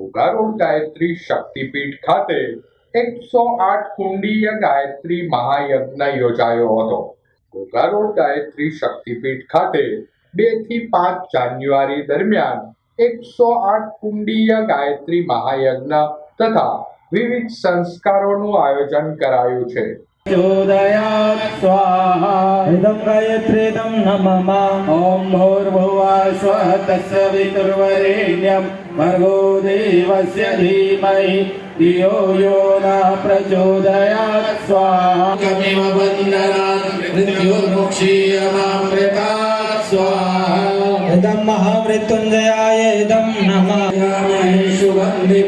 ઘોઘારોડ ગાયત્રી શક્તિપીઠ ખાતે એકસો આઠ કુંડીય ગાયત્રી મહાયજ્ઞ યોજાયો હતો. ઘોઘારોડ ગાયત્રી શક્તિપીઠ ખાતે બેથી પાંચ જાન્યુઆરી દરમિયાન એકસો આઠ કુંડીય ગાયત્રી મહાયજ્ઞ તથા વિવિધ સંસ્કારોનું આયોજન કરાયું છે. चोदयात् स्वाहा इदं गायत्रीदं नमः ॐ भूर्भुवः स्वः तस्य वितुर्वरेण्यं भर्गो देवस्य धीमहि धियो यो नः प्रचोदयात् स्वाहा कमिव बन्धनान् मृत्युर्मुक्षीयमामृतात् स्वाहा इदं महामृत्युञ्जयाय इदं नमः यामहे सुगन्धिं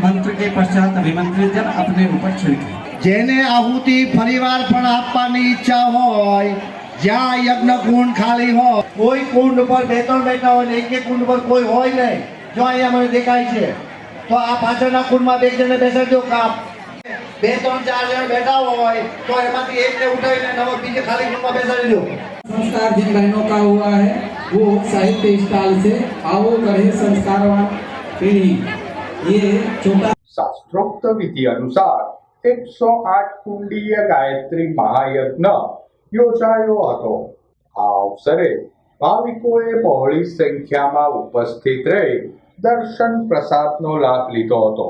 मंत्र के पश्चात अभिमंत्रित जल अपने ऊपर छिड़के જેને આહુતિ ફરીવાર પણ આપવાની ઈચ્છા હોય જ્યાં યજ્ઞ કુંડ ખાલી હોય કોઈ કુંડ ઉપર બે ત્રણ બેઠા હોય ને એક એક કુંડ ઉપર કોઈ હોય નહીં જો અહીંયા મને દેખાય છે તો આ પાછળના કુંડમાં બે જણને બેસાડજો કાપ બે ત્રણ ચાર જણ બેઠા હોય તો એમાંથી એકને ઉઠાવીને નવો બીજે ખાલી કુંડમાં બેસાડી દો संस्कार जिन बहनों का हुआ है वो साहित्य स्टाल से आओ गढ़े संस्कारवान पीढ़ी ये छोटा શાસ્ત્રોક્ત વિધિ અનુસાર એકસો આઠ કુંડીય ગાયત્રી મહાયજ્ઞ યોજાયો હતો. આ અવસરે ભાવિકોએ બહોળી સંખ્યામાં ઉપસ્થિત રહી દર્શન પ્રસાદનો લાભ લીધો હતો.